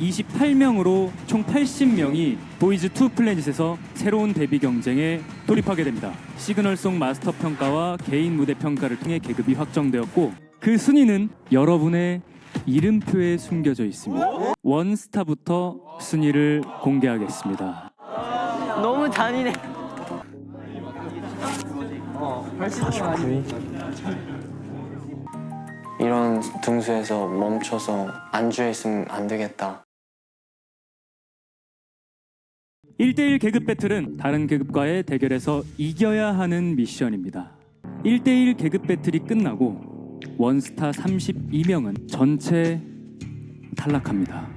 28명으로 총 80명이 보이즈 투 플래닛에서 새로운 데뷔 경쟁에 돌입하게 됩니다. 시그널송 마스터 평가와 개인 무대 평가를 통해 계급이 확정되었고 그 순위는 여러분의 이름표에 숨겨져 있습니다. 원스타부터 순위를 공개하겠습니다. 너무 잔인해. 이런 등수에서 멈춰서 안주해 있으면 안 되겠다. 1대1 계급 배틀은 다른 계급과의 대결에서 이겨야 하는 미션입니다. 1대1 계급 배틀이 끝나고 원스타 32명은 전체 탈락합니다.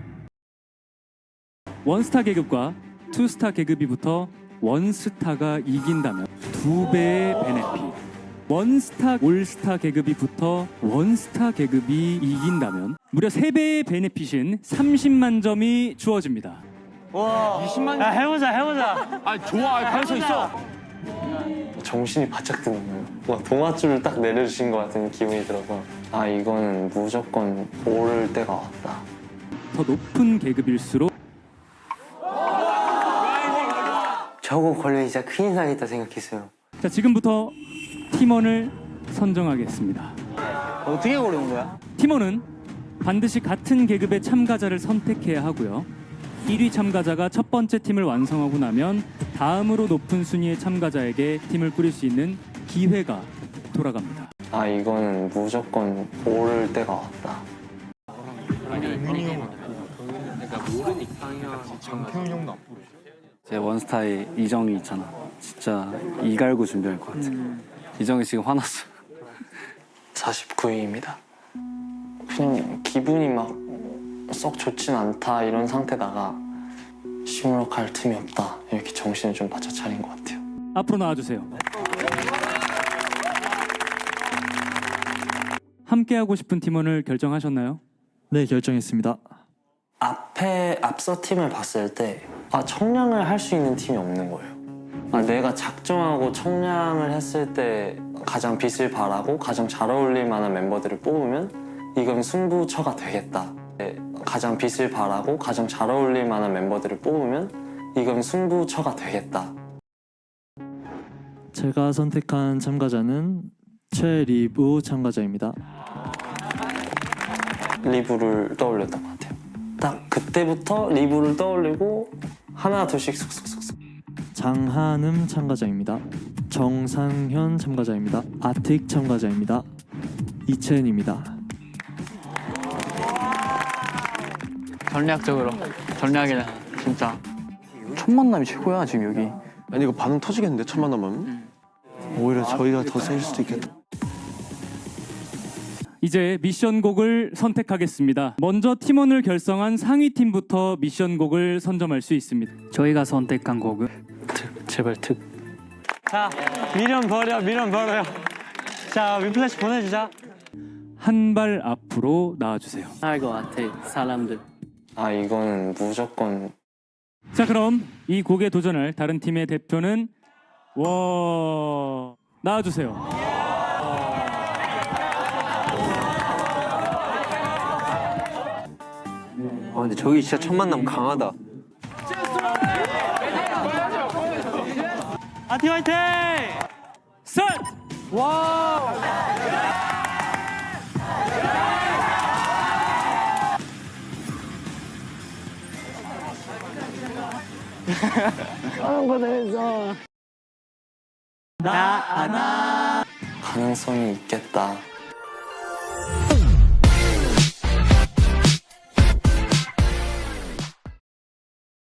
원스타 계급과 투스타 계급이 붙어 원스타가 이긴다면 두 배의 베네핏. 원스타 올스타 계급이 붙어 원스타 계급이 이긴다면 무려 세 배의 베네핏인 30만 점이 주어집니다. 야 해보자 해보자. 아 좋아 할수 있어 정신이 바짝 드는 거예요. 뭔가 동아줄을 딱 내려주신 것 같은 기분이 들어서 아 이거는 무조건 오를 때가 왔다. 더 높은 계급일수록 저거 걸려 진짜 큰일 나겠다 생각했어요. 자 지금부터 팀원을 선정하겠습니다. 어떻게 고르는 거야? 팀원은 반드시 같은 계급의 참가자를 선택해야 하고요. 1위 참가자가 첫 번째 팀을 완성하고 나면 다음으로 높은 순위의 참가자에게 팀을 꾸릴 수 있는 기회가 돌아갑니다. 아 이거는 무조건 오를 때가 왔다. 제 원스타의 이정이 있잖아. 진짜 이 갈고 준비할 것 같아. 이정이 지금 화났어. 49위입니다. 그냥 기분이 막 썩 좋진 않다 이런 상태다가 시무룩할 틈이 없다 이렇게 정신을 좀 바짝 차린 것 같아요. 앞으로 나와주세요. 함께 하고 싶은 팀원을 결정하셨나요? 네, 결정했습니다. 앞에 앞서 팀을 봤을 때 아, 청량을 할 수 있는 팀이 없는 거예요. 아, 내가 작정하고 청량을 했을 때 가장 빛을 발하고 가장 잘 어울릴 만한 멤버들을 뽑으면 이건 승부처가 되겠다. 네, 가장 빛을 발하고 가장 잘 어울릴 만한 멤버들을 뽑으면 이건 승부처가 되겠다. 제가 선택한 참가자는 최리브 참가자입니다. 리브를 떠올렸던 것 같아요. 딱 그때부터 리브를 떠올리고 하나 둘씩 쑥쑥쑥쑥 장한음 참가자입니다. 정상현 참가자입니다. 아틱 참가자입니다. 이채은입니다. 전략적으로 전략이다 진짜. 첫 만남이 최고야 지금 여기. 아니 이거 반응 터지겠는데 첫 만나면? 오히려 저희가 더셀 수도 있겠다. 이제 미션곡을 선택하겠습니다. 먼저 팀원을 결성한 상위 팀부터 미션곡을 선점할 수 있습니다. 저희가 선택한 곡은 제발 특 자 미련 버려 미련 버려. 자 위플래시 보내주자. 한 발 앞으로 나와주세요. 할 것 같아. 사람들. 아 이거는 무조건 자 그럼 이 곡에 도전할 다른 팀의 대표는 와 나와주세요. 아 근데 저기 진짜 첫 만남 강하다. 아티 화이팅! 스타트! 가능성이 있겠다.